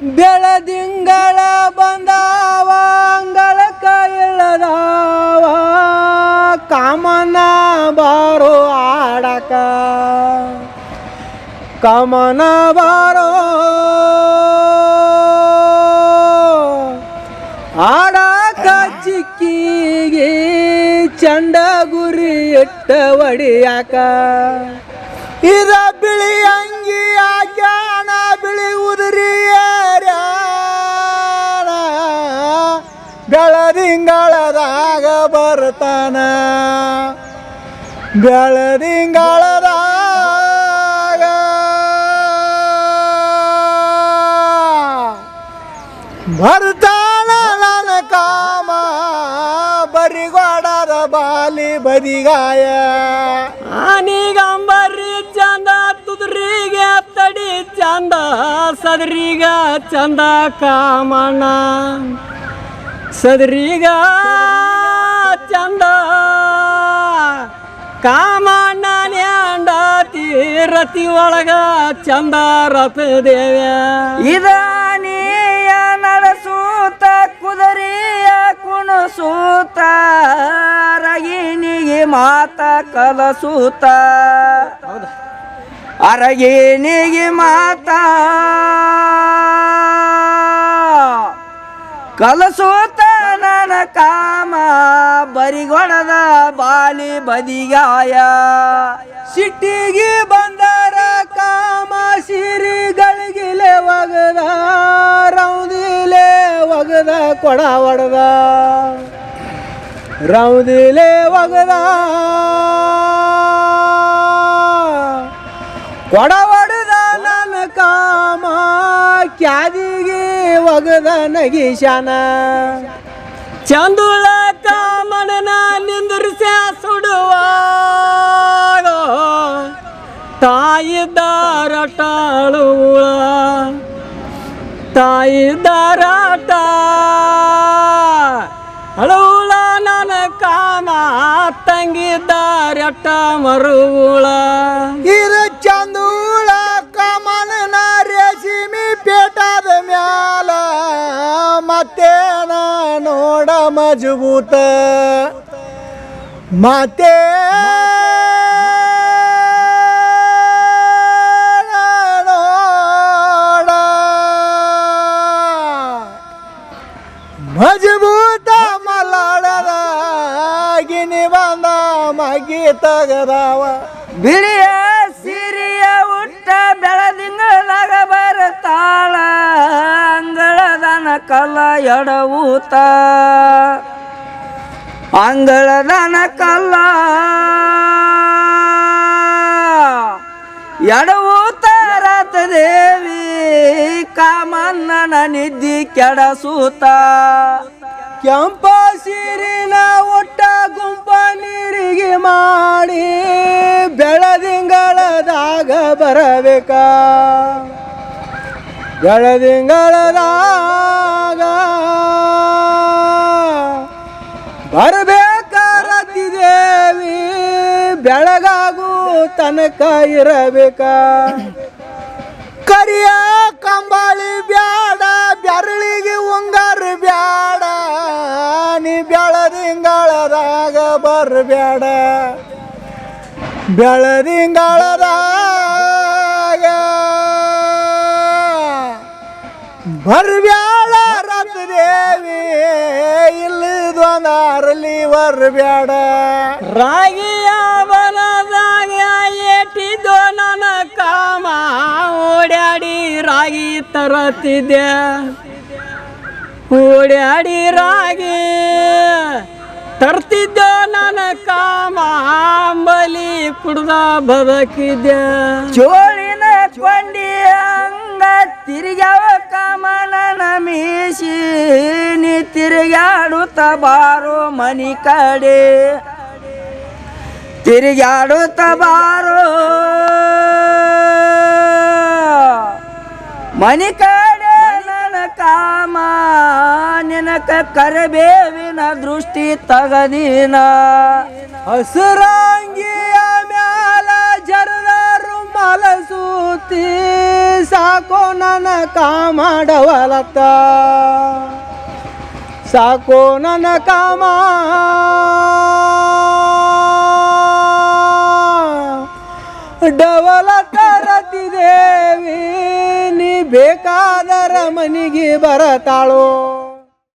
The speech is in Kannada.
ಬೆಳದಿಂಗಳ ಬಂದಾವ ಅಂಗಳಕ ಇಳದಾವ ಕಾಮನ ಬಾರೋ ಆಡಕ ಕಾಮನ ಬಾರೋ ಆಡಕ ಚಿಕ್ಕಿಗೆ ಚಂಡ ಗುರಿ ಇಟ್ಟ ಹೊಡಿಯಾಕ ಇದ ಬಿಳಿ ಅಂಗಿ ಹಾಕ್ಯಾಣ ಬಿಳಿ ಉದುರಿ ಬೆಳದಿಂಗಳದಾಗ ಬರ್ತಾನ. ಬೆಳದಿಂಗಳದಾಗ ಬರ್ತಾನ ನನ್ನ ಕಾಮ. ಬರಿಗೋಡದ ಬಾಲಿ ಬದಿಗಾಯ ಆನಿಗಂಬರಿ ಚಂದ, ತುದ್ರಿಗೆ ತಡಿ ಚಂದ, ಸದ್ರಿಗ ಚಂದ ಕಾಮಣ್ಣ. ಸದ್ರಿಗ ಚಂದ ಕಾಮಣ್ಣ ರತಿ ಒಳಗ ಚಂದ ರಥ ದೇವ ಇದಾನಿಯ ನಡೆಸೂತ ಕುದರಿಯ ಕುಣಸೂತ ರಗಿನಿಗೆ ಮಾತ ಕಲಸೂತ. ಅರಗಿನಿಗೆ ಮಾತ ಕಲಸೂತ. ನನ್ನ ಕಾಮ ಬರಿಗೊಣದ ಬಾಲಿ ಬದಿಗಾಯ ಸಿಟ್ಟಿಗೆ ಬಂದಾರ ಕಾಮ ಸಿರಿಗಳಿಗಿಲೆ ಒಗದ ರೌದಿಲೆ ಒಗದ ಕೊಡ ಒಡದ ರೌದಿಲೆ ಒಗದ ಕೊಡ ಒಡದ ನನ್ನ ಕಾಮ ಕ್ಯಾದಿಗೆ ಒಗದ ನಗಿಶಾನ ಚಂದುಳ ಕಾಮಣನ ನಿಂದ್ರಿಸ ಸುಡುವ ತಾಯಿ ದಾರಟಾಳುಳ ತಾಯಿ ದಾರಾಟ ಅಳುಳ ನನ್ನ ಕಾಮ ತಂಗಿ ದಾರಟ ಮರುಳ ಇರ ಚಂದುಳ ಕಾಮನ ರೇಸಿಮಿ ಪೇಟದ ಮ್ಯಾಲ, ಮತ್ತೆ राजभूत माते. मजबूत मलाडा गिनी बांधा मागी तगरावा. भिडी ಕಲ್ಲ ಎಡವೂತ ಅಂಗಳದನ ಕಲ್ಲ. ಎಡವೂತ ರಥ ದೇವಿ ಕಾಮನ್ನನ ನಿದ್ದಿ ಕೆಡಸೂತ. ಕೆಂಪ ಸಿರಿನ ಒಟ್ಟ ಗುಂಪ ನೀರಿಗೆ ಮಾಡಿ ಬೆಳದಿಂಗಳದಾಗ ಬರಬೇಕಾ? ಬೆಳದಿಂಗಳದಾಗ ಬರಬೇಕ ರತಿ ದೇವಿ ಬೆಳಗಾಗು ತನಕ ಇರಬೇಕ? ಕರಿಯ ಕಂಬಳಿ ಬ್ಯಾಡ, ಬೆರಳಿಗೆ ಉಂಗಾರ ಬ್ಯಾಡ, ನೀ ಬೆಳದಿಂಗಳದಾಗ ಬರಬ್ಯಾಡ ಬೆಳದಿಂಗಳದಾಗ ಬರ್ಬ್ಯಾಡ ರಥ ದೇವಿ ಬರಬ್ಯಾಡ ರಾಗಿಯ ಬಲದಾಗ ಏಟಿದ್ದು ನನ್ನ ಕಾಮ ಓಡ್ಯಾಡಿ ರಾಗಿ ತರತಿದ್ದೆ ಓಡ್ಯಾಡಿ ರಾಗಿ ತರ್ತಿದ್ದೆ ನನ್ನ ಕಾಮ ಅಂಬಲಿ ಕುಡ್ದ ಬದುಕಿದ್ದೆ. ಚೋಳಿನ ಕೊಂಡಿ ಅಂಗ ತಿರುಗ್ಯಾವ ಕಾಮನ ಮೀಸಿ ತಿರುಗಾಡುತ್ತ ಬಾರೋ ಮನಿ ಕಡೆ. ತಿರುಗಾಡುತ್ತ ಬಾರೋ ಮನಿ ಕಡೆ ನನ್ನ ಕಾಮ. ನಿನಕ ಕರಬೇವಿನ ದೃಷ್ಟಿ ತಗದಿನ ಹಸುರಂಗಿಯ ಮ್ಯಾಲ ಜರದರು ಮಲಸೂತಿ. ಸಾಕೋ ನನ್ನ ಕಾಮ ಡವಲತ್ತ ಸಾಕೋ ನನ್ನ ಕಾಮ. ಡವಲ ರತಿ ದೇವಿ ನೀ ಬೇಕಾದರ ಮನಿಗೆ ಬರತಾಳೋ.